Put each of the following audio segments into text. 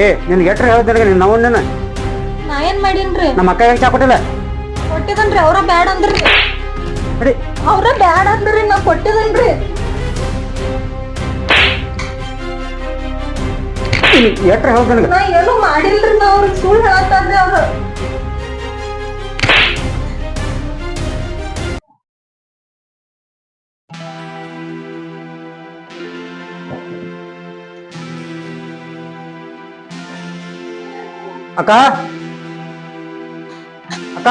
ಏ ನಿನ್ಗೆ ಎಟ್ರ ಹೇಳಿದ್ರೆ ನಿನ್ನ ನಾವು ನಾ ಏನ್ ಮಾಡೀನ್ರಿ? ನಮ್ಮ ಅಕ್ಕ ಹೆಂಗ್ ಚಾ ಕೊಟ್ಟಿಲ್ಲ? ಕೊಟ್ಟಿದನ್ರಿ ಅವ್ರ ಬ್ಯಾಡ ಅಂದ್ರಿ. ಅಡಿ. ಅವ್ರ ಬ್ಯಾಡ ಅಂದ್ರಿ ನಾ ಕೊಟ್ಟಿದನ್ರಿ. ಎಟ್ರ ಹೇಳ್ದ ನನಗೆ? ನಾ ಏನು ಮಾಡಿಲ್ರಿ ನಾ ಅವ್ರಿಗೆ ಸುಳ್ಳು ಹೇಳತ್ತಾರ್ರಿ ಅವ್ರ. ಅಕ್ಕ? ಅಕ್ಕ?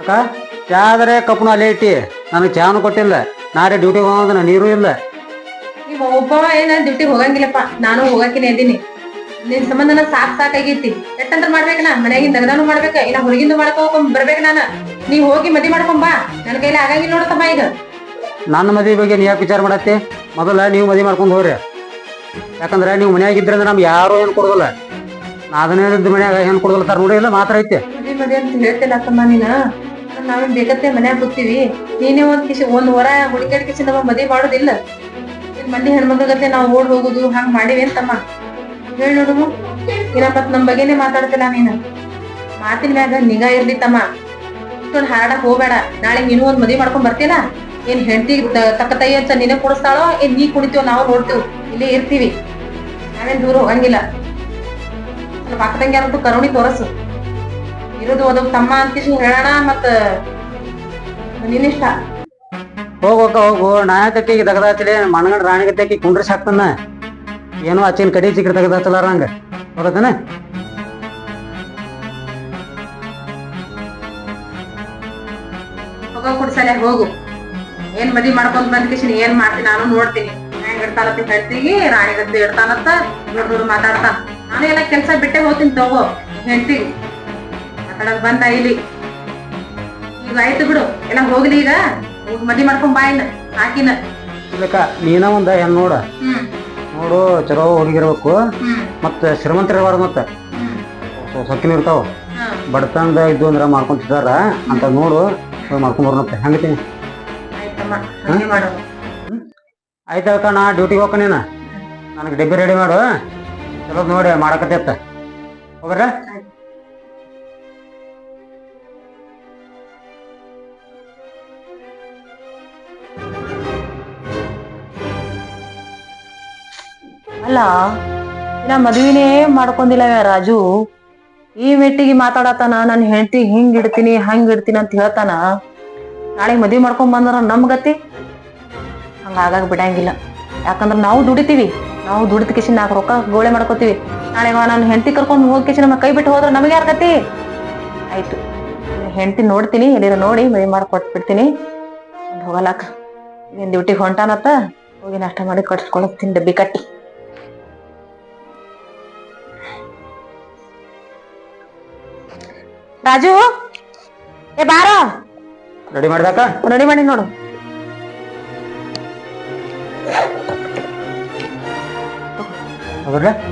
ಅಕ್ಕ ಚಾ ಆದರೆ ಕಪ್ಪನ ಅಲ್ಲೇ ಇಟ್ಟಿ. ನನಗೆ ಚಾನು ಕೊಟ್ಟಿಲ್ಲ. ನಾಳೆ ಡ್ಯೂಟಿಗೆ ಹೋಗೋದನ್ನ ನೀರು ಇಲ್ಲ. ಈಗ ಒಬ್ಬವ ಏನ ಡ್ಯೂಟಿಗೆ ಹೋಗಂಗಿಲ್ಲಪ್ಪ. ನಾನು ಹೋಗಕಿನ ಇದ್ದೀನಿ. ನಿನ್ ಸಂಬಂಧನ ಸಾಕ್ ಸಾಕಾಗೈತಿ. ಎಟ್ಟಂತ ಮಾಡ್ಬೇಕ ನಾ ಮನ್ಯಾಗಿಂದ ದಗದಾನು ಮಾಡ್ಬೇಕ? ಇಲ್ಲ ಹೊರಗಿಂದ ಮಾಡ್ಕೊಂಡ್ ಬರ್ಬೇಕು ನಾನ? ನೀ ಹೋಗಿ ಮದಿ ಮಾಡ್ಕೊಂಡ್ ಬಾ. ನನ್ ಕೈಲಿ ಆಗಂಗಿಲ್ಲ ನೋಡ್ತಮ್ಮ ಈಗ ನನ್ನ ಮದುವೆ ಬಗ್ಗೆ ನೀ ಯಾಕೆ ವಿಚಾರ ಮಾಡತ್ತೆ? ಮೊದಲ ನೀವು ಮದುವೆ ಮಾಡ್ಕೊಂಡು ಹೋಗ್ರಿ. ಯಾಕಂದ್ರೆ ನೀವು ಮನ್ಯಾಗ ಇದ್ರಂದ್ರೆ ನಮ್ಗೆ ಯಾರು ಏನು ಕೊಡೋದಿಲ್ಲ. ನಾ ಅದನ್ನೇ ಇದ್ದ ಮನ್ಯಾಗ ಏನು ಕೊಡೋದಿಲ್ಲ ತರ ನೋಡಿ ಇಲ್ಲ ಮಾತ್ರ ಐತೆ. ಮದಿ ಮದಿ ಅಂತ ಹೇಳ್ತಿಲ್ಲ ಅತ್ತಮ್ಮ ನೀನ. ನಾವೇನ್ ಬೇಕತ್ತೆ ಮನ್ಯಾಗ ಕೂತೀವಿ. ನೀನೇ ಒಂದ್ ಕಿಶಿ ಒಂದ್ ವರ ಹುಡುಕಾಡ್ ಕಿಶಿ ನಮ್ಮ ಮದಿ ಮಾಡೋದಿಲ್ಲ. ಮಂದಿ ಮಂದಿ ಹೆಣ್ಮಗತ್ತೆ ನಾವು ಓಡ್ ಹೋಗುದು ಹಂಗ್ ಮಾಡಿವಿ ಅಂತಮ್ಮ ಹೇಳ್ ನೋಡು. ಇನ್ನ ಮತ್ ನಮ್ ಬಗ್ಗೆನೇ ಮಾತಾಡ್ತಿಲ್ಲ ನೀನು. ಮಾತಿನ ಮ್ಯಾಗ ನಿಗಾ ಇರ್ಲಿ ತಮ್ಮ. ಇಷ್ಟೊಂದ್ ಹಾಡಕ್ ಹೋಗ್ಬೇಡ. ನಾಳೆ ನೀನು ಒಂದ್ ಮದ್ವಿ ಮಾಡ್ಕೊಂಡ್ ಬರ್ತೀನ ಏನ್ ಹೆಂಡತಿ ತಕ್ಕ ತೈ ಅಂತ ನೀನೇ ಕುಡಿಸ್ತಾಳೋ? ಏನ್ ನೀ ಕುಡಿತೀವೋ ನಾವು ನೋಡ್ತೀವಿ. ಇಲ್ಲೇ ಇರ್ತೀವಿ. ನಾವೇನ್ ದೂರ ಹೋಗಂಗಿಲ್ಲ. ಸ್ವಲ್ಪ ಅಕ್ಕ ಅಂತ ಕರುಣಿ ತೋರಸು. ಇರೋದು ಅದು ತಮ್ಮ ಅಂತ ಹೇಳೋಣ ಮತ್ತ ನಿನ್ನಿಷ್ಟ ಹೋಗೋಕ ಹೋಗು ನಾಯಕಕ್ಕಿಗೆ ತಗದಾತಿಲೆ ಮನಗಂಡ ರಾಣಿಗತ್ತೆಕಿ ಕುಂಡ್ರಿಸಿ ಹಾಕ್ತಾನ. ಏನೋ ಆಚಿನ ಕಡಿ ಚಿಕ್ಕಿ ತೆಗದಾಚಲಾರ ಹಂಗ. ಹೋಗತ್ತನ ಹೋಗೋ ಕುಡ್ಸಲೆ ಹೋಗು. ಏನ್ ಮದಿ ಮಾಡ್ಕೊಂಡ್ ಬಂದ್ ಕಿಶಿನ್ ಏನ್ ಮಾಡ್ತೀನಿ ನಾನು ನೋಡ್ತೀನಿ. ಹೆಂಗ್ ಇಡ್ತಾನಂತ ರಾಣಿ ರಾಣಿಗಂತ ಇಡ್ತಾನತ್ತ ನೋಡ್ ನೋಡ್ ಮಾತಾಡ್ತಾನ ನಾನು ಎಲ್ಲ ಕೆಲ್ಸ ಬಿಟ್ಟೆ ಹೋಗ್ತೀನಿ ತಗೋ ಹೆಂಡ್ತಿಗೆ ಮಾತಾಡಕ್ ಬಂದ ಇಲ್ಲಿ. ಈಗ ಆಯ್ತು ಬಿಡು ಎಲ್ಲ ಹೋಗ್ಲಿ ಈಗ. ಮದಿ ಮಾಡ್ಕೊಂಡ್ ಬಾ ಇನ್ನ ಹಾಕಿನ ನೀನ ಒಂದ ಹೆಣ್ ನೋಡ. ನೋಡು ಚಲೋ ಹುಡುಗಿರ್ಬೇಕು. ಮತ್ತೆ ಶ್ರೀಮಂತರಿರ್ಬಾರ್ದು ಮತ್ತೆ. ಸಕ್ಕಿನ ಸೊಕ್ಕಿನ ಇರ್ತಾವ. ಬಡತನದ ಇದ್ದು ಅಂದ್ರ ಮಾಡ್ಕೊಂತಿದಾರ ಅಂತ ನೋಡು. ಬರೋಣತ್ತೆ ಹೆಂಗತೀನಿ ಮಾಡೋದು ಆಯ್ತಕ್ಕ ನಾ ಡ್ಯೂಟಿಗೆ ಹೋಗ ನೀನು ನನಗೆ ಡಬ್ಬಿ ರೆಡಿ ಮಾಡು. ಚಲೋ ನೋಡಿ ಮಾಡಕತ್ತೈತ ಹೋಗ್ರ ಅಲ್ಲ ಇನ್ನ ಮದುವೆನೇ ಮಾಡ್ಕೊಂಡಿಲ್ಲ ರಾಜು? ಈ ಮೆಟ್ಟಿಗೆ ಮಾತಾಡತಾನ ನನ್ನ ಹೆಂಡತಿ ಹಿಂಗ್ ಇಡ್ತೀನಿ, ಹಂಗ್ ಇಡ್ತೀನಿ ಅಂತ ಹೇಳ್ತಾನ, ನಾಳೆ ಮದ್ವಿ ಮಾಡ್ಕೊಂಡ್ ಬಂದ್ರ ನಮ್ ಗತಿ? ಹಂಗ ಆಗಾಗ ಬಿಡಂಗಿಲ್ಲ. ಯಾಕಂದ್ರ ನಾವು ದುಡಿತೀವಿ. ನಾವು ದುಡಿದ ಕಿಶನ್ ನಾಲ್ಕು ರೊಕ್ಕ ಗೋಳೆ ಮಾಡ್ಕೋತೀವಿ. ನಾಳೆ ನನ್ನ ಹೆಂಡತಿ ಕರ್ಕೊಂಡು ಹೋಗಿ ಕಿಶನ್ ನಮ್ಮ ಕೈ ಬಿಟ್ಟು ಹೋದ್ರೆ ನಮಗೆ ಯಾರ ಗತಿ? ಆಯ್ತು. ಹೆಂಡತಿ ನೋಡ್ತೀನಿ, ಎಲ್ಲಿರ ನೋಡಿ ಮದ್ವಿ ಮಾಡ್ಕೊಟ್ಬಿಡ್ತೀನಿ. ಹೋಗಲಾಕ. ನಿನ್ ಡ್ಯೂಟಿಗೆ ಹೊಂಟಾನತ್ತ? ಹೋಗಿ ನಾಷ್ಟ ಮಾಡಿ ಕಟ್ಸ್ಕೊಳತ್ತೀನಿ ಡಬ್ಬಿ ಕಟ್ಟಿ. ರಾಜು? ಏ ಬಾರೋ. ರೆಡಿ ಮಾಡ್ದಕ್ಕ ರೆಡಿ ಮಾಡಿ ನೋಡು.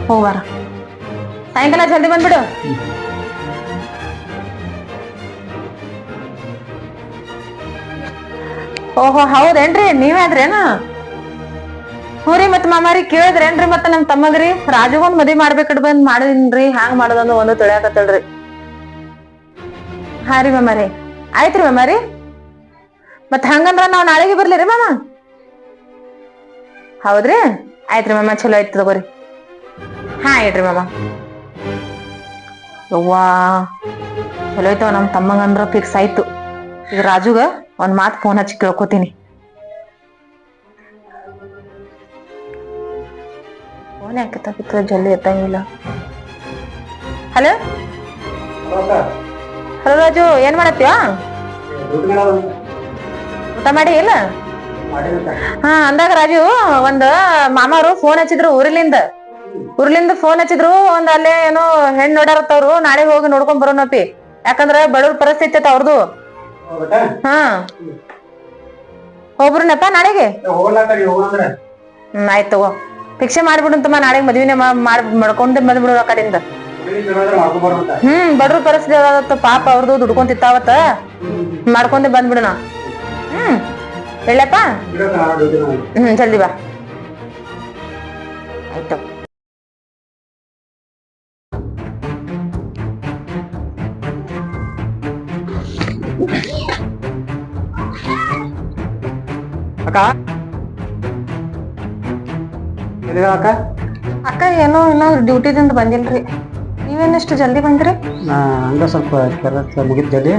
ಹೋಗ್ರ. ಸಾಯಂಕಾಲ ಜಲ್ದಿ ಬಂದ್ಬಿಡು. ಓಹೋ ಹೌದೇನ್ರಿ? ನೀವೇನ್ರೇನ ಹ್ಞೂ ರೀ ಮತ್ ಮಾಮಾರಿ ಕೇಳಿದ್ರೇನ್ರಿ ಮತ್ತ ನಮ್ ತಮ್ಮಗ್ರಿ? ರಾಜುಗೊಂದ್ ಮದ್ವಿ ಮಾಡ್ಬೇಕಡ್ ಬಂದ್ ಮಾಡಿದ್ರಿ ಹ್ಯಾಂಗ್ ಮಾಡೋದಂದು ಒಂದು ತಿಳಿಯಾಕತ್ತಳ್ರಿ. ಹಾ ರೀ ಮಾಮಾರಿ ಆಯ್ತ್ರಿ ರೀ. ಮತ್ ಹಂಗಂದ್ರ ನಾವ್ ನಾಳೆಗೆ ಬರ್ಲಿ ರೀ ಮಾಮ. ಹೌದ್ರಿ? ಆಯ್ತ್ರಿ ಮಾಮ, ಚಲೋ ಆಯ್ತು ತಗೋರಿ. ಹಾ, ಇಡ್ರಿ ಮಾಮ. ಯವ್ವಾ, ಚಲೋ ಆಯ್ತವ ನಮ್ ತಮ್ಮಂಗಂದ್ರ ಫಿಕ್ಸ್ ಆಯ್ತು. ಈಗ ರಾಜುಗ ಒಂದ್ ಮಾತ್ ಫೋನ್ ಹಚ್ಚಿ ಕೇಳ್ಕೊತೀನಿ. ಫೋನ್ ಯಾಕೆ ತಪ್ಪಿತ್ತು ಜಲ್ದಿ ಎತ್ತಂಗಿಲ್ಲ. ಹಲೋ ಹಲೋ ರಾಜು ಏನ್ ಮಾಡತ್ತೀವ ಊಟ ಮಾಡಿ ಇಲ್ಲ? ಹಾ, ಅಂದಾಗ ರಾಜು, ಒಂದ್ ಮಾಮಾರು ಫೋನ್ ಹಚ್ಚಿದ್ರು ಊರಿಲಿಂದ. ಊರ್ಲಿಂದ ಫೋನ್ ಹಚ್ಚಿದ್ರು, ಒಂದ್ ಅಲ್ಲೇ ಏನೋ ಹೆಣ್ ನೋಡಾರತ್ತವ್ರು, ನಾಳೆ ಹೋಗಿ ನೋಡ್ಕೊಂಡ್ ಬರೋಣಪ್ಪಿ ಯಾಕಂದ್ರ ಬಡವ್ರ ಪರಿಸ್ಥಿತಿ ಐತೆ ಅವ್ರದು. ಹಾ. ಹೋಗ್ಬರ್ನಪ್ಪ ನಾಳೆಗೆ? ಹ್ಮ್, ಆಯ್ತು ತಗೋ. ಭಿಕ್ಷೆ ಮಾಡ್ಬಿಡುಂತಮ್ಮ ನಾಳೆಗೆ ಮದ್ವಿನೇ ಮಾಡ್ ಮಾಡ್ಕೊಂಡ್ ಬಂದ್ಬಿಡು ಆ ಕಡೆಯಿಂದ. ಹ್ಮ್ ಬಡ್ರು ಪರಿಸ್ಥಿತಿ ಅದಾವತ್ತ ಪಾಪ ಅವ್ರದು ದುಡ್ಕೊಂತಿತ್ತಾವತ್ತ? ಮಾಡ್ಕೊಂಡೆ ಬಂದ್ಬಿಡೋಣ ಹ್ಮ್ ಹೇಳಪ್ಪ ಹ್ಮ್ ಜಲ್ದಿ ಬಾ. ಆಯ್ತು. ಅಕ್ಕ? ಅಕ್ಕ? ಅಕ್ಕ ಏನೋ ಇನ್ನೂ ಡ್ಯೂಟಿದಿಂದ ಬಂದಿಲ್ರಿ. ನೀವೇನಿಷ್ಟು ಜಲ್ದಿ ಬಂದ್ರಿ? ನಾ ಹಂಗ ಸ್ವಲ್ಪ ಕೆಲಸ ಮುಗಿದ್ದಲ್ಲಿ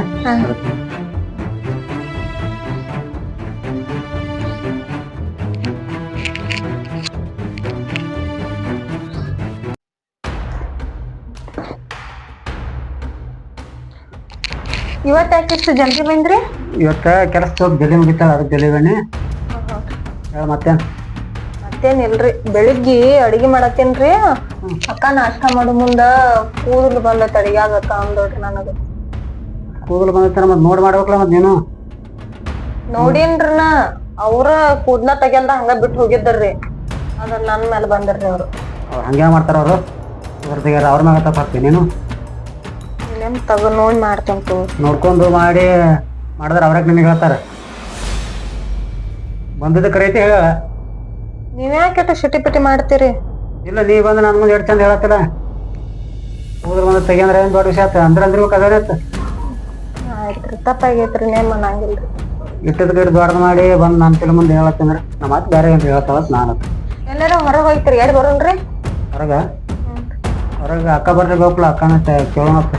ಇವತ್ತು ಯಾಕೆ ಇಷ್ಟು ಜಲ್ದಿ ಬಂದ್ರಿ? ಇವತ್ತ ಕೆಲಸ ಸ್ವಲ್ಪ ಜಲ್ದಿ ಮುಗಿತಾಳ ಅದಕ್ಕೆ ಜಲ್ದಿ ಬನ್ನಿ. ಹೇಳ ಮತ್ತೆ. ಮತ್ತೇನಿಲ್ರಿ ಬೆಳಿಗ್ಗೆ ಅಡಿಗೆ ಮಾಡತ್ತೇನ್ರಿ? ಅಕ್ಕ ನಾಷ್ಟ ಮಾಡೋ ಮುಂದ ಕೂದಲು ಬಂದ ತಡಿಯಾಗಕ್ಕ ಅಂದೋಡ್ರಿ ನನಗ. ಕೂದಲು ಬಂದೈತೆ ಮತ್ತೆ ನೋಡಿ ಮಾಡ್ಬೇಕಲ್ಲ ಮತ್ತೆ ನೀನು. ನೋಡಿನ್ರನ ನಾ ಅವ್ರ ಕೂದ್ಲ ತೆಗ್ಯಲ್ದ ಹಂಗ ಬಿಟ್ಟು ಹೋಗಿದ್ದರ್ರಿ. ಅದ ನನ್ ಮೇಲೆ ಬಂದ್ರಿ ಅವ್ರು. ಅವ್ರು ಹಂಗೆ ಮಾಡ್ತಾರ ಅವರು. ಅವ್ರ ತೆಗ್ಯಾರ ಅವ್ರ ಮ್ಯಾಗ ತಪ್ಪಾಗ್ತೀನಿ ನೀನು. ಇನ್ನೇನ್ ತಗೋ ನೋಡಿ ಮಾಡ್ತೇನೆ ತೋ ನೋಡ್ಕೊಂಡು ಮಾಡಿ ಮಾಡಿದ್ರೆ ಅವ್ರಾಗ ನಿನಗೆ ಹೇಳ್ತಾರೆ. ಬಂದದ ಕರೈತಿ ಹೇಳ. ನೀವ್ಯಾಕೆ ಶಿಟಿ ಪಿಟಿ ಮಾಡ್ತೀರಿ? ಇಲ್ಲ ನೀ ಬಂದು ನನ್ನ ಮುಂದೆ ಚಂದ ಹೇಳತ್ತಿಲ್ಲ. ಹೋದ್ರ ಬಂದ ತೆಗಿಯಂದ್ರೆ ಏನು ದೊಡ್ಡ ವಿಷಯ ಆತ? ಅಂದ್ರೆ ಅಂದ್ರೆ ಅದೇ ಆಯ್ತು ತಪ್ಪಾಗೈತ್ರಿ ನೇಮ್ ಅನ್ನಂಗಿಲ್ರಿ ಇಟ್ಟದ ಗಿಡ ದೊಡ್ಡದು ಮಾಡಿ ಬಂದು ನನ್ನ ತಲೆ ಮುಂದೆ ಹೇಳತ್ತಂದ್ರೆ ನಮ್ಮ ಮಾತು ಬೇರೆ ಅಂತ ಹೇಳ್ತಾವ ನಾನು ಎಲ್ಲರೂ ಹೊರಗೆ ಹೋಗ್ತೀರಿ ಎಲ್ಲಿ ಬರೋಣ್ರಿ? ಹೊರಗ? ಹೊರಗೆ ಅಕ್ಕ ಬರ್ರಿ ಗೋಪ್ಲ ಅಕ್ಕನ ಕೇಳೋಣತ್ತ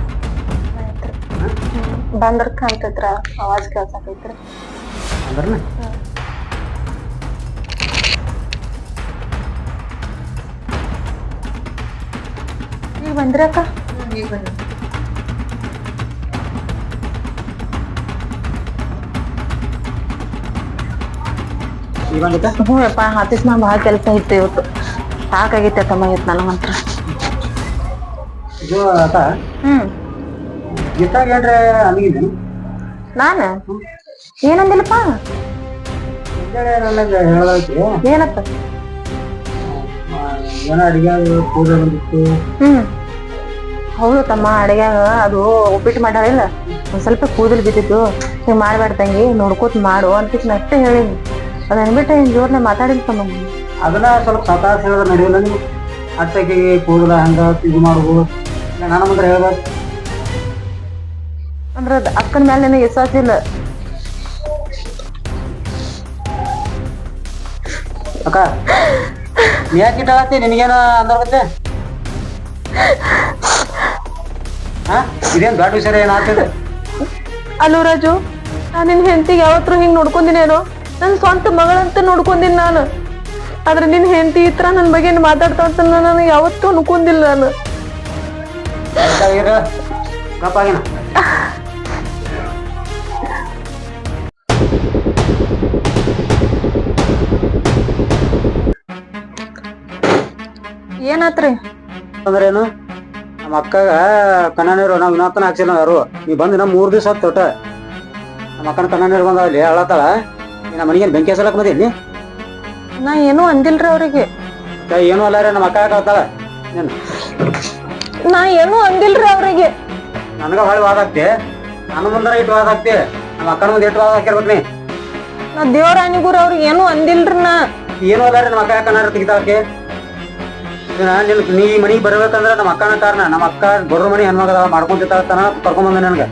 ಬಂದ್ರ ಕಾಣ್ತೈತ್ರ ಅವಾಜ್ ಕೇಳ್ಸಾಕೈತ್ರಿ. ಅಂದ್ರೆ ಈಗ ಬಂದ್ರಕ್ಕ? ಈಗ ಬನ್ನಿ ಹ್ಞೂ ಭಾಳ ಕೆಲಸ ಇತ್ತು ಇವತ್ತು. ಸಾಕಾಗೈತೆ ತಮ್ಮ ಇವತ್ತು ನನಗಂತ್ರ ಹ್ಮ್. ನಾನು? ಏನಂದಿಲ್ಲಪ್ಪ? ಏನಪ್ಪ? ಏನೋ ಅಡಿಗೆ ಪೂಜೆ ಬಂದಿತ್ತು. ಹ್ಮ್. ಹೌದು ತಮ್ಮ ಅಡಿಗ್ಯಾಗ ಅದು ಉಪ್ಪಿಟ್ಟು ಮಾಡ್ಯಾರಿಲ್ಲ ಒಂದು ಸ್ವಲ್ಪ ಕೂದಲು ಬಿದ್ದಿತ್ತು. ಹಿಂಗೆ ಮಾಡಬೇಡ ತಂಗಿ ನೋಡ್ಕೋತ ಮಾಡು ಅಂತ ಅಷ್ಟೇ ಹೇಳಿನಿ. ಅದು ಅನ್ಬಿಟ್ಟು ಹಿಂಗೆ ಜೋರ್ನ ಮಾತಾಡಿಲ್ಲ ತಮ್ಮ. ಅದನ್ನ ಸ್ವಲ್ಪ ಸತಾಸ ಹೇಳಿದ್ರೆ ನಡೆಯಲ್ಲ ನೀವು ಅಟ್ಟಕ್ಕೆ ಕೂದಲ ಹಂಗ ಇದು ಮಾಡುದು ನಾನು ಅಂದ್ರೆ ಹೇಳ್ಬೇಕು ಅಂದ್ರ ಅದ್ ಅಕ್ಕನ ಮೇಲೆ ನನಗೆ ವಿಶ್ವಾಸ ಇಲ್ಲ. ಅಕ್ಕ ನೀ ಯಾಕೆ ಇಟ್ಟಾಗತ್ತಿ ನಿನಗೇನ ಹಾ ಇದೇನ್ ದೊಡ್ಡ ವಿಷಯ ಏನ್ ಆಗ್ತದೆ? ಅಲ್ಲೋ ರಾಜು ನಾನು ನಿನ್ ಹೆಂಡತಿಗೆ ಯಾವತ್ತೂ ಹಿಂಗ್ ನೋಡ್ಕೊಂಡಿನೇನೋ? ನನ್ ಸ್ವಂತ ಮಗಳಂತ ನೋಡ್ಕೊಂಡಿನಿ ನಾನು. ಆದ್ರೆ ನಿನ್ ಹೆಂಡತಿ ಈ ತರ ನನ್ ಬಗ್ಗೆ ಮಾತಾಡ್ತಾ ಅಂತ ನಾನು ಯಾವತ್ತೂ ಅನ್ಕೊಂಡಿಲ್ಲ ನಾನು. ಏನಾತ್ರಿ? ಅಂದ್ರೆ ಏನು ನಮ್ಮ ಅಕ್ಕಗ ಕನ್ನಡರು ನಾವು ವಿನಾತನ ಹಾಕ್ಸಿಲ್ಲ ಯಾರು ನೀ ಬಂದು ನಮ್ಮ ಮೂರು ದಿವಸ ತೊಟ್ಟ ನಮ್ಮ ಅಕ್ಕನ ಕನ್ನಡರು ಬಂದ ಅಲ್ಲಿ ಹೇಳತ್ತಾಳ ನಮ್ಮ ಮನೆಗೇನು ಬೆಂಕಿ ಹಸಲಕ್ ಬಂದಿ ನಾ? ಏನೂ ಅಂದಿಲ್ರಿ ಅವ್ರಿಗೆ. ಏನು ಅಲ್ಲ ರೀ ನಮ್ಮ ಅಕ್ಕ ಹೇಳ್ತಾಳ ನೀನು? ನಾ ಏನೂ ಅಂದಿಲ್ರಿ ಅವ್ರಿಗೆ. ನನಗ ಹೊಳಿ ವಾದ ಆಗ್ತಿ ನನ್ನ ಮುಂದರ ಇಟ್ಟು ವಾದ ಆಗ್ತಿ ನಮ್ಮ ಅಕ್ಕನ ಮುಂದೆ ಇಟ್ಟು ವಾದ ಹಾಕಿರ್ಬೇಕು ನೀ. ನಾ ದೇವರಾಣಿಗೂರು ಅವ್ರಿಗೆ ಏನೂ ಅಂದಿಲ್ರಿ ನಾ. ಏನು ಅಲ್ಲ ರೀ ನಮ್ಮ ಅಕ್ಕ ಕನ್ನಡ ತೆಗಿತಾಳಕ್ಕೆ ನಿನ್ ನೀ ಮನಿಗೆ ಬರ್ಬೇಕಂದ್ರ ನಮ್ಮ ಅಕ್ಕನ ಕಾರಣ. ನಮ್ಮ ಅಕ್ಕ ಬರೋ ಮನಿ ಹೆಣ್ಮಗದ ಮಾಡ್ಕೊಂತಿರ್ತಾಳ ತನ ಕರ್ಕೊಂಡ್ ಬಂದ ನನಗೆ.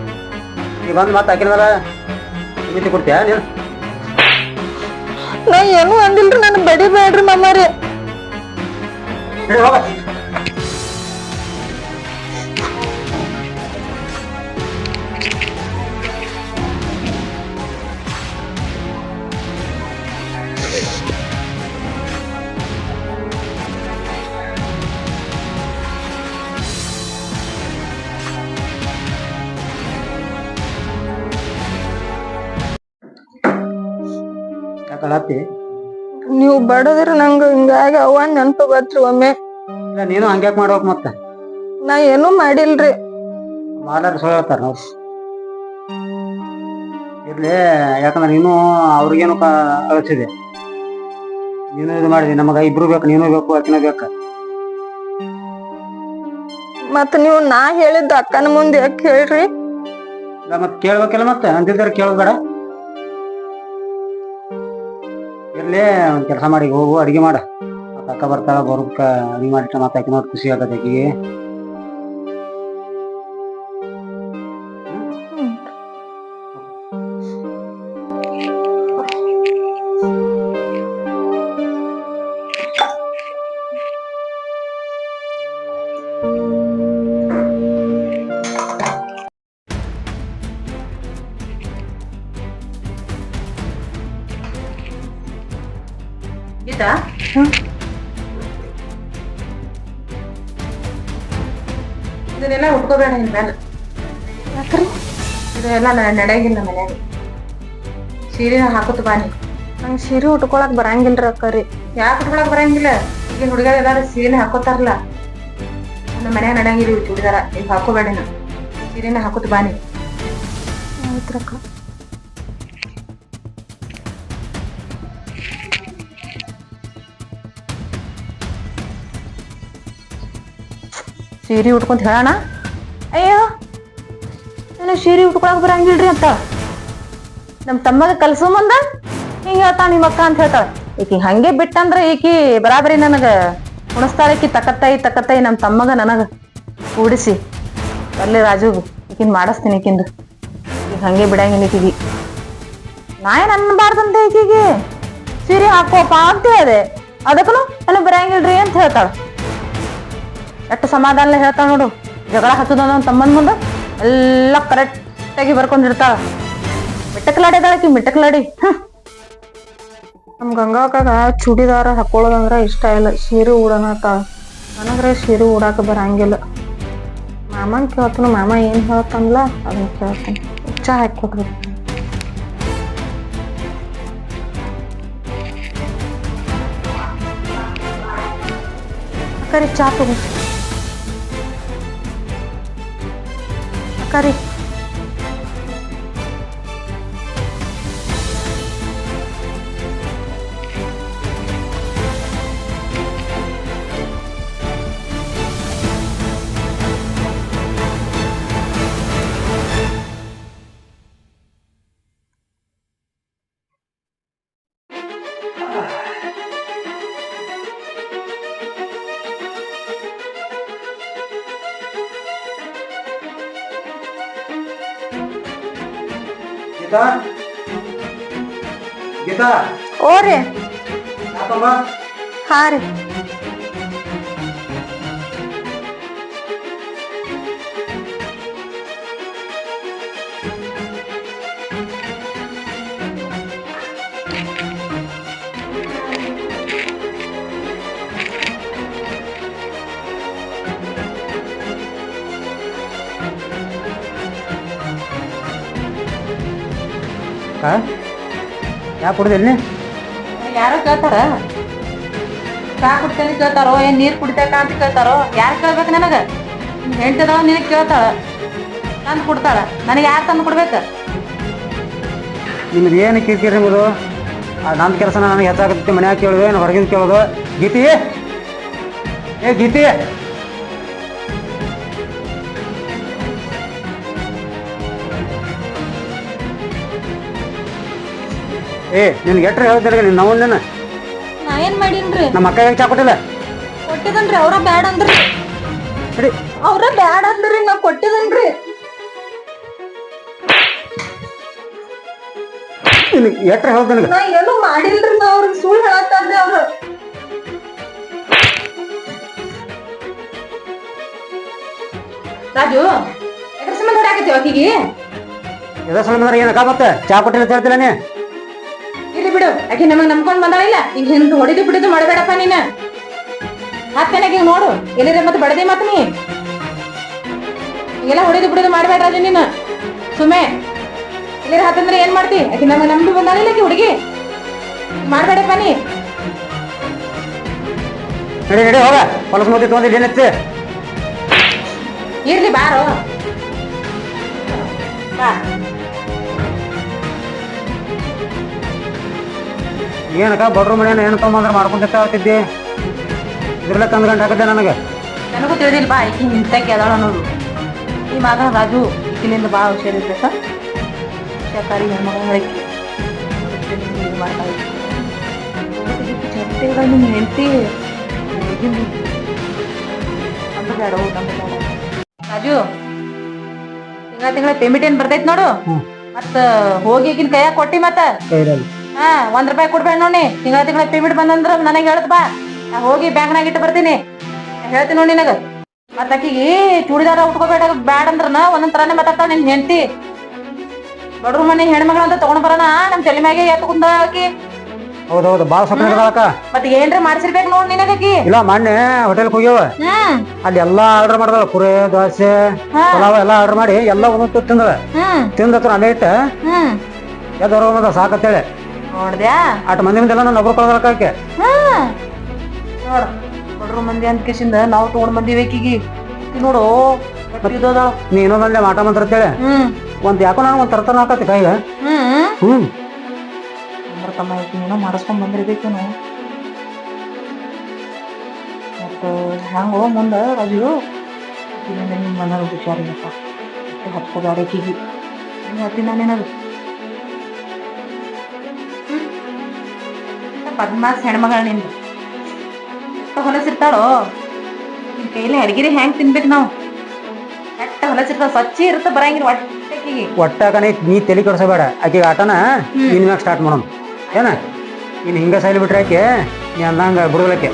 ನೀ ಬಂದ್ ಮತ್ತೆ ಆಕಿನ ಮೇಲೆ ಮಿತಿ ಕೊಡ್ತೀಯ ನೀನು? ನಾ ಏನು ಅಂದಿಲ್ರಿ ನನ್ ಬಡಿಬೇಡ್ರಿ ಬೇಡ್ರಿ ಹೇಳಿ ಹೋಗ. ಯಾಕಳತ್ತಿ ನೀವು ಬಡದ್ರ ನಂಗ ಹಿಂಗಾಗ ಅವ ನೆನ್ಪು ಬತ್ರಿ ಒಮ್ಮೆ. ಇಲ್ಲ ನೀನು ಹಂಗ್ಯಾಕ್ ಮಾಡ್ಬೇಕು ಮತ್ತ? ನಾ ಏನೂ ಮಾಡಿಲ್ರಿ. ಮಾಲಾರ ಹೇಳ್ತಾರ ಇರ್ಲಿ ಯಾಕಂದ್ರೆ ನೀನು ಅವ್ರಿಗೇನು ಕಳಿಸಿದೆ ನೀನು ಇದು ಮಾಡಿದೆ ನಮಗ ಇಬ್ರು ಬೇಕು ನೀನು ಬೇಕು ಅಕ್ಕನೂ ಬೇಕ. ಮತ್ ನೀವು ನಾ ಹೇಳಿದ್ದ ಅಕ್ಕನ ಮುಂದೆ ಯಾಕೆ ಹೇಳ್ರಿ? ಮತ್ತೆ ಕೇಳ್ಬೇಕಲ್ಲ ಮತ್ತೆ? ಅಂದಿದ್ದಾರೆ ಕೇಳೋದ್ ಬೇಡ ಇರ್ಲಿ ಒಂದ್ ಕೆಲಸ ಮಾಡಿ ಹೋಗು, ಅಡಿಗೆ ಮಾಡ. ಮತ್ತ್ ಅಕ್ಕ ಬರ್ತಾಳ ಬರೋದಕ್ಕ ಅಡಿಗೆ ಮಾಡಿಟ್ಟ ಮತ್ತೆ ಆಕಿ ನೋಡಿ ಖುಷಿ ಆಗತ್ತೆ ಆಕಿಗೆ. ಗೀತಾ ಇದನ್ನೆಲ್ಲ ಉಟ್ಕೋಬೇಡ ಮೇಲೆ ಇದೆಲ್ಲ ನಡೆಯಂಗಿಲ್ಲ ಮನ್ಯಾಗ ಸೀರೆ ಹಾಕುತ್ತ ಬಾನಿ ನಂಗೆ ಸೀರೆ ಉಟ್ಕೊಳಕ್ ಬರಂಗಿಲ್ರಿ ಅಕ್ಕರಿ. ಯಾಕೆ ಉಟ್ಕೊಳಕ್ ಬರಂಗಿಲ್ಲ? ಈಗಿನ ಹುಡುಗರ ಎಲ್ಲಾರು ಸೀರೆನ ಹಾಕೋತಾರಲ್ಲ. ನಮ್ಮ ಮನ್ಯಾಗ ನಡೆಯಂಗಿಲ್ಲ ಇವ್ ಚೂಡಿದಾರ. ಈಗ ಹಾಕೋಬೇಡ ನೀನು. ಸೀರೆನೆ ಹಾಕೋತ ಬಾನಿ ಆಯ್ತ್ರಕ್ಕ ಸೀರೆ ಉಟ್ಕೊಂತ ಹೇಳೋಣ. ಅಯ್ಯೋ ನನಗೆ ಸೀರೆ ಉಟ್ಕೊಳಕ್ ಬರಂಗಿಲ್ರಿ ಅಂತ. ನಮ್ಮ ತಮ್ಮಗ ಕಲ್ಸು ಮುಂದ, ಹಿಂಗ ಹೇಳ್ತಾಳ ನಿಮ್ಮ ಅಕ್ಕ ಅಂತ ಹೇಳ್ತಾಳ. ಈಕಿ ಹಂಗೆ ಬಿಟ್ಟಂದ್ರೆ ಈಕಿ ಬರಾಬರಿ ನನಗೆ ಉಣಸ್ತಾಳ ಈಕಿ ತಕತ್ತಾಯಿ ತಕತ್ತಾಯಿ ನಮ್ಮ ತಮ್ಮಗ ನನಗೆ. ಕೂಡಿಸಿ ಅಲ್ಲಿ ರಾಜು ಈಕಿನ ಮಾಡಿಸ್ತೀನಿ ಈಕಿಂದು. ಈಗ ಹಂಗೆ ಬಿಡಂಗಿಲ್ಲ ಈಕಿಗೆ. ನಾ ಏನ್ ಅನ್ಬಾರ್ದಂತ ಈಕಿಗೆ? ಸೀರೆ ಹಾಕೋಪ ಅಂತ ಹೇಳಿದೆ. ಅದಕ್ಕೂ ನನಗೆ ಬರಂಗಿಲ್ರಿ ಅಂತ ಹೇಳ್ತಾಳ. ಎಷ್ಟು ಸಮಾಧಾನ ಹೇಳ್ತಾಳ ನೋಡು. ಜಗಳ ನನ್ನ ತಮ್ಮನ ಮುಂದೆ ಎಲ್ಲ ಕರೆಕ್ಟಾಗಿ ಬರ್ಕೊಂಡಿರ್ತಾಳ ಮಿಟ್ಟಕ್ಲಾಡಿದಾಳಕಿ ಮಿಟ್ಟಕ್ಲಾಡಿ ನಮ್ಮ ನಮ್ ಗಂಗಾಕಾಗ ಚೂಡಿದಾರ ಹಾಕೊಳ್ಳೋದಂದ್ರೆ ಇಷ್ಟ ಇಲ್ಲ. ಸೀರೆ ಉಡನತ್ತಾಳ ನನಗ್ರೆ ಸೀರೆ ಉಡಾಕ ಬರಂಗಿಲ್ಲ. ಮಾಮನ್ ಕೇಳ್ತಾನೆ, ಮಾಮ ಏನು ಹೇಳ್ತಾನಲ್ಲ ಅದನ್ನ ಕೇಳ್ತಾನೆ. ಚಾ ಹಾಕೊಡ್ರಿ ಅಕ್ಕರಿ ಚಾ ತಗೋ. ಅಕ್ಕರಿ ಗೀತಾ? ಗೀತಾ? ಓರಿ ಯಾಕಮ್ಮ? ಹಾ ರೀ. ಯಾಕೆ ಕುಡ್ದಿಲ್ಲ ಯಾರೋ ಕೇಳ್ತಾರ? ಚಾ ಕುಡ್ತೇನೆ ಕೇಳ್ತಾರೋ? ಏನು ನೀರು ಕುಡಿತೇಕ ಅಂತ ಕೇಳ್ತಾರೋ? ಯಾರು ಕೇಳ್ಬೇಕು ನನಗೆ? ಹೆಂಡತಿದವ ನಿನಗೆ ಕೇಳ್ತಾಳ. ತಂದು ಕೊಡ್ತಾಳ. ನನಗೆ ಯಾರು ತಂದು ಕೊಡ್ಬೇಕು? ನಿಮ್ದು ಏನು ಕಿರಿಕಿರಿ ನಿಮ್ಮದು ನನ್ನ ಕೆಲಸ ನನಗೆ ಹೆಚ್ಚಾಗುತ್ತೆ ಮನ್ಯಾಗ ಕೇಳೋದು ಏನು ಹೊರಗಿಂದ ಕೇಳೋದು? ಗೀತಿ! ಏ ಗೀತಿ! ಏ ನಿನ್ಗೆ ಎಟ್ರ ಹೇಳ್ತಾರೆ ನಿನ್ನ ನವನ್ನ ನಾ ಏನ್ ಮಾಡೀನ್ರಿ? ನಮ್ಮ ಅಕ್ಕ ಹೆಂಗ್ ಚಾ ಕೊಟ್ಟಿಲ್ಲ ಕೊಟ್ಟಿದನ್ರಿ ಅವ್ರ ಬ್ಯಾಡ ಅಂದ್ರಿ. ಸರಿ ಅವ್ರ ಬ್ಯಾಡ ಅಂದ್ರಿ ನಾ ಕೊಟ್ಟಿದನ್ರಿ. ಎಟ್ರ ನನಗೆ ನಾ ಏನು ಮಾಡಿಲ್ರಿ ನಾ ಅವ್ರಿಗೆ ಸುಳ್ಳು ಹೇಳತ್ತಾರ್ರಿ ಅವ್ರು. ರಾಜು ಎದ್ರ ಸಂಬಂಧ ಹೊಡ್ಯಾಕತ್ತೀವ ಆಕಿಗೆ? ಎದ್ರ ಸಂಬಂಧ ಏನಕ್ಕ ಮತ್ತೆ? ಚಾ ಕೊಟ್ಟಿಲ್ಲ ಅಂತ ಹೇಳ್ತಿಲ್ಲ ನೀ? ಬಿಡು ಆಕೆ ನಮಗ್ ನಂಬ್ಕೊಂಡ್ ಬಂದಾಳಿಲ್ಲ ಈಗ ಹಿಂದ್ ಹೊಡಿದು ಬಿಡುದು ಮಾಡಬೇಡಪ್ಪ ನೀನ. ಹತ್ತನೆಗೆ ನೋಡು. ಎಲ್ಲಿರ ಮತ್ತೆ ಬಡದೆ ಮತ್ ನೀ? ಎಲ್ಲ ಹೊಡೆದು ಬಿಡುದು ಮಾಡಬೇಡ್ರಿ ನೀನು. ಸುಮ್ಮೆ ಇಲ್ಲಿ ಹತ್ತಂದ್ರೆ ಏನ್ ಮಾಡ್ತಿ? ಆಕಿ ನಮಗ್ ನಂಬಿ ಬಂದಾಳಿಲ್ಲ ಆಕಿ ಹುಡುಗಿ? ಮಾಡಬೇಡಪ್ಪ ನೀ. ನಡಿ ನಡಿ ಹೋಗ. ಹೊಲಸು ಮುದ್ದೆ ತೊಗೊಂಡಿದ್ದು ಏನತ್ತೆ ಇರ್ಲಿ ಬಾರೋ. ಬಾ. ಏನಕ್ಕ ಬಡ್ರು ಮನೆ ಏನು ತೊಗೊಂಬಂದ್ರೆ ಮಾಡ್ಕೊಂತ ಹೇಳ್ತಿದ್ದಿ? ಇದ್ರಲ್ಲೇ ತಂದು ಗಂಟೆ ಹಾಕಿದ್ದೆ ನನಗೆ. ನನಗೂ ತಿಳಿದಿಲ್ಲ ಬಾ ಈಕಿ ನಿಂತ ಕೇಳೋಣ ಅನ್ನೋದು ಈ ಮಗ ರಾಜು ಇಲ್ಲಿಂದ ಭಾಳ ಶಾಕಾರಿ ಹೆಣ್ಮಗಳ ಹೇಳಿಕೆ ಚರ್ಚೆಗಳ ನಿಮ್ಮ ಹೆಂಡತಿ ರಾಜು ತಿಂಗಳ ತಿಂಗಳ ಪೇಮೆಂಟ್ ಏನ್ ಬರ್ತೈತ್ ನೋಡು. ಮತ್ತ ಹೋಗಿ ಈಗಿನ ಕೈಯಾಗ ಕೊಟ್ಟಿ ಮತ್ತ? ಹಾ ಒಂದ್ ರೂಪಾಯಿ ಕೊಡ್ಬೇಡ ನೋಡಿ. ತಿಂಗಳ ತಿಂಗಳ ಪೇಮೆಂಟ್ ಬಂದಂದ್ರ ನನಗೆ ಹೇಳದ್ ಬಾ. ನಾ ಹೋಗಿ ಬ್ಯಾಂಕ್ನಾಗ ಇಟ್ಟು ಬರ್ತೀನಿ. ಹೇಳ್ತೀನಿ ನೋಡಿ ನಿನಗ. ಮತ್ತ ಆಕಿಗೆ ಚೂಡಿದಾರ ಉಟ್ಕೋಬೇಡ ಬ್ಯಾಡ ಅಂದ್ರನ ಒಂದೊಂದ್ ತರಾನೇ ಮಾತಾಡ್ತಾಳ ನಿನ್ ಹೆಂಡತಿ. ಬಡ್ರು ಮನೆ ಹೆಣ್ಮಗಳ ಅಂತ ತಗೊಂಡ್ ಬರೋಣ ನಮ್ ತಲೆ ಮ್ಯಾಗೆ ಎತ್ಕೊಂಡ ಆಕಿ. ಹೌದೌದು ಭಾಳ ಸೊಪ್ಪನಾಗದಳಕ್ಕ ಮತ್ ಏನ್ರ ಮಾಡ್ಸಿರ್ಬೇಕು ನೋಡ್ ನಿನಗಾಕಿ ಇಲ್ಲ ಮೊನ್ನೆ ಹೋಟೆಲ್ಗೆ ಹೋಗ್ಯಾವ. ಹ್ಮ್ ಅಲ್ಲಿ ಎಲ್ಲಾ ಆರ್ಡರ್ ಮಾಡ್ದಳ ಕುರಿ ದೋಸೆ. ಪಲಾವ್ ಎಲ್ಲಾ ಆರ್ಡರ್ ಮಾಡಿ ಎಲ್ಲ ಒಂದೊಂದು ತಿಂದ್ರ ತಿಂದಳ. ಹ್ಮ್. ತಿಂದತ್ರ ಅಲ್ಲೇ ಇಟ್ಟ. ಹ್ಮ್. ಸಾಕತ್ತೇಳಿ ನೋಡ್ದ್ಯಾ? ಆಟ ಮಂದಿ ಮುಂದೆಲ್ಲ ನನ್ನ ಒಬ್ರು ನೋಡ ಮಂದಿ ಅಂತ ಕೇಸಿಂದ ನಾವು ತಗೊಂಡ್ ಬಂದಿವಿ ಆಕಿಗಿ. ಆಕಿ ನೋಡು ನೀ ಇನ್ನೊಂದಂದೆ ಮಾಟ ಮಂತ್ರ ಅಂತೇಳಿ ಒಂದ್ ಯಾಕೋ ನಾನು ಒಂದ್ ತರತನ ಹಾಕತಿ ಕೈಗ. ಹ್ಮ್. ಅಂದ್ರ ತಮ್ಮ ಏನೋ ಮಾಡಿಸ್ಕೊಂಡ್ ಬಂದಿರ್ಬೇಕೇನು ಮತ್ತು ಹೆಂಗೋ ಮುಂದ ರಾಜು? ನಿಮ್ಮ ಮನೆಯವ್ರು ಹುಷಾರಿಲ್ಲಪ್ಪ. ಅಷ್ಟು ಹತ್ತಿನ ನಾನು ಏನಾದ್ರು? ಪದ್ಮಾಸ್ ಹೆಣ್ಮಗಳ ನಿಂದು. ಹೊಲಸಿರ್ತಾಳೋ ನಿನ್ ಕೈಲಿ ಅಡ್ಗಿರಿ ಹೆಂಗ್ ತಿನ್ಬೇಕು ನಾವು? ಕೆಟ್ಟ ಹೊಲಸಿರ್ತಾವ ಸ್ವಚ್ಛ ಇರುತ್ತ ಬರಂಗಿಲ್ಲ ಒಟ್ಟಕಿಗೆ. ಒಟ್ಟಾಕ ನೀ ನೀ ತಲೆ ಕೆಡ್ಸಬೇಡ. ಆಕೆಗೆ ಆಟನ ನಿನ್ ಮ್ಯಾಗ ಸ್ಟಾರ್ಟ್ ಮಾಡೋಣ. ಏನ? ನೀನ್ ಹಿಂಗ ಸೈಲ್ ಬಿಟ್ರೆ ಆಕೆ ನೀ ಅಂದಂಗ ಬಿಡುಗಲಕ್ಕೆ.